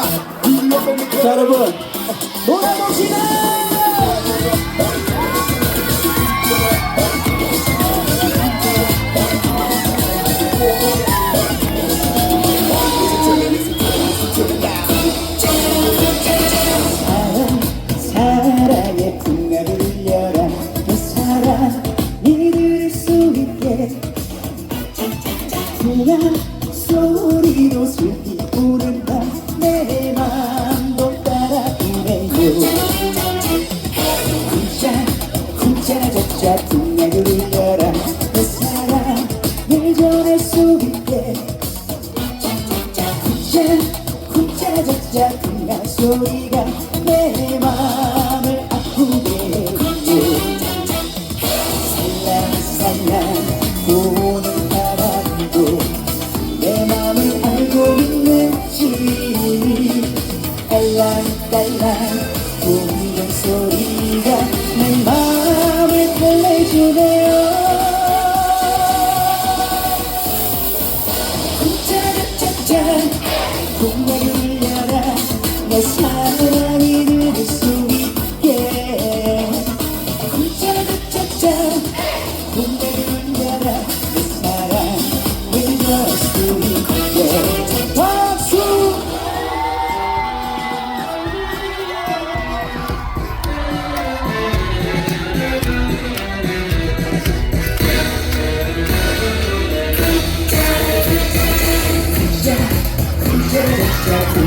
자 여러분. 노래 보시네 사랑의 풍악을 울려라 그 사랑이 들을 수 있게. 풍악 소리도 슬피 부른다 풍악 소리가 내 맘을 아프게 살랑살랑 부는 바람도 내 맘을 알고 있는지. 딸랑딸랑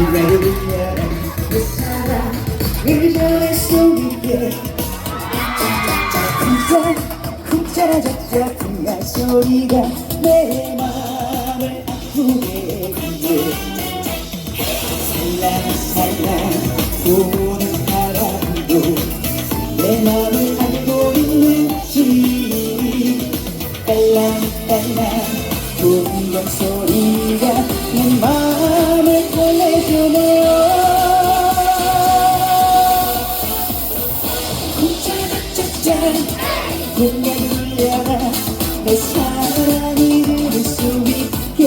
공약을 울려라 내 사랑을 전할 수 있게 쿵짜 쿵짜라자짜 쿵야 소리가 내 맘을 아프게 해 살랑 살랑 부는 바람도 내 맘을 알고 있는지 딸랑딸랑 부는 소리가 공약을 울려라 내 사랑이 들을 수 있게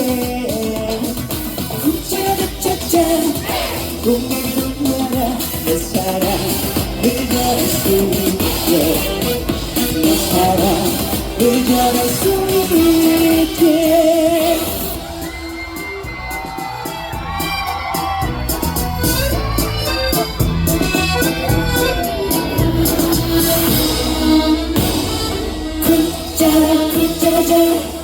쿵짜짜짜 공약을 울려라 내 사랑을 전할 수 있게 내 사랑을 전할 수 Jai, Jai, Jai.